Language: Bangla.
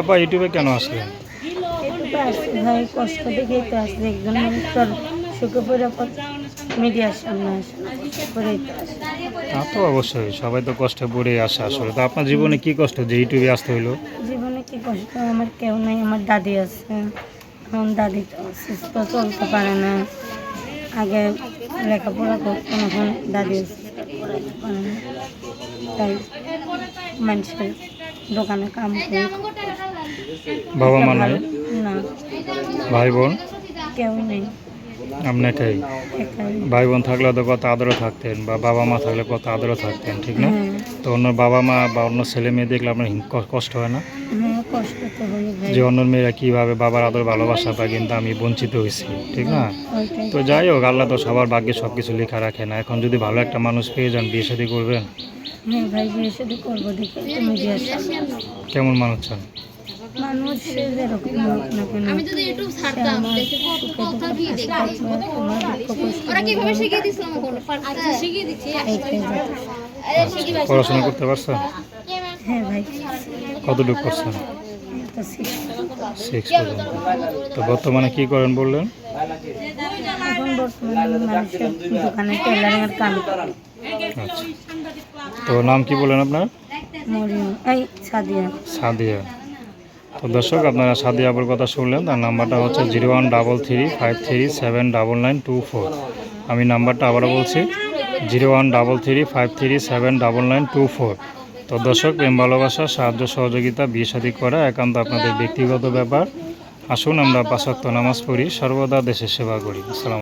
আপা ইউটিউবে কেন আসলেন? ভাই কষ্ট দেখেই তো আসছে একজন মানুষ তো আর সুখে পড়ে মিডিয়ার সামনে করেই তো তা তো অবশ্যই, সবাই তো কষ্টে পড়ে আসে আসলে। তো আপনার জীবনে কি কষ্ট যে ইউটিউবে আসতে হইল? জীবনে কি কষ্ট? আমার কেউ নাই, আমার দাদি আছে। এখন দাদি তো অসুস্থ, চলতে পারে না। আগে লেখাপড়া করতো, এখন দাদি তাই মানুষের দোকানে কাম করি। বাবা মা নাই? ভাই বোন? কেউ নেই। আপনি একাই? ভাই বোন থাকলে তো কত আদরও থাকতেন বা বাবা মা থাকলে কত আদরও থাকতেন ঠিক না? হ্যাঁ। তো অন্য বাবা মা বা অন্য ছেলে মেয়ে দেখলে আপনার কষ্ট হয় না? হ্যাঁ হয়ে যে অন্য মেয়েরা কীভাবে বাবার আদর ভালোবাসা পায় কিন্তু আমি বঞ্চিত হয়েছি ঠিক না? তো যাই হোক আল্লাহ তো সবার ভাগ্যে সব কিছু লেখা রাখে না। এখন যদি ভালো একটা মানুষ পেয়ে যান বিয়ে শাদী করবেন? হ্যাঁ কেমন মানুষ চান? মানুষ যেরকম হোক না কেন আমি যদি ইউটিউব ছাড়তাম আমার দেখে কত সুখে কথা দুঃখে কি পাশে দেখি। থাকবে, আমার দুঃখ কষ্ট ওরা কীভাবে শিখিয়ে দিছিল আমাকে? আচ্ছা শিখিয়ে দিচ্ছে এইটাই যথেষ্ট। আরে শিখিয়ে পড়াশোনা করতে পারছেন হ্যাঁ ভাই। কতটুকু করছেন তো সিক্স তো বর্তমানে কি করেন বললেন? এখন বর্তমানে মানুষের দোকানে টেলারিং এর কাম আচ্ছা। তো নাম কি বলেন আপনার? এই সাদিয়া। সাদিয়া। তো দর্শক, আপনারা সাদিয়া আবুর কথা শুনলেন, তার নাম্বারটা হচ্ছে zero one double three five three seven double nine two four. আমি নাম্বারটা আবারও বলছি, zero one double three five three seven double nine two four. তো দর্শক, প্রেম, ভালোবাসা, সাহায্য, সহযোগিতা, বিয়ে, শাদী করা একান্ত আপনাদের ব্যক্তিগত ব্যাপার। আসুন আমরা পাঁচক্ত নামাজ পড়ি, সর্বদা দেশের সেবা করি। আসসালাম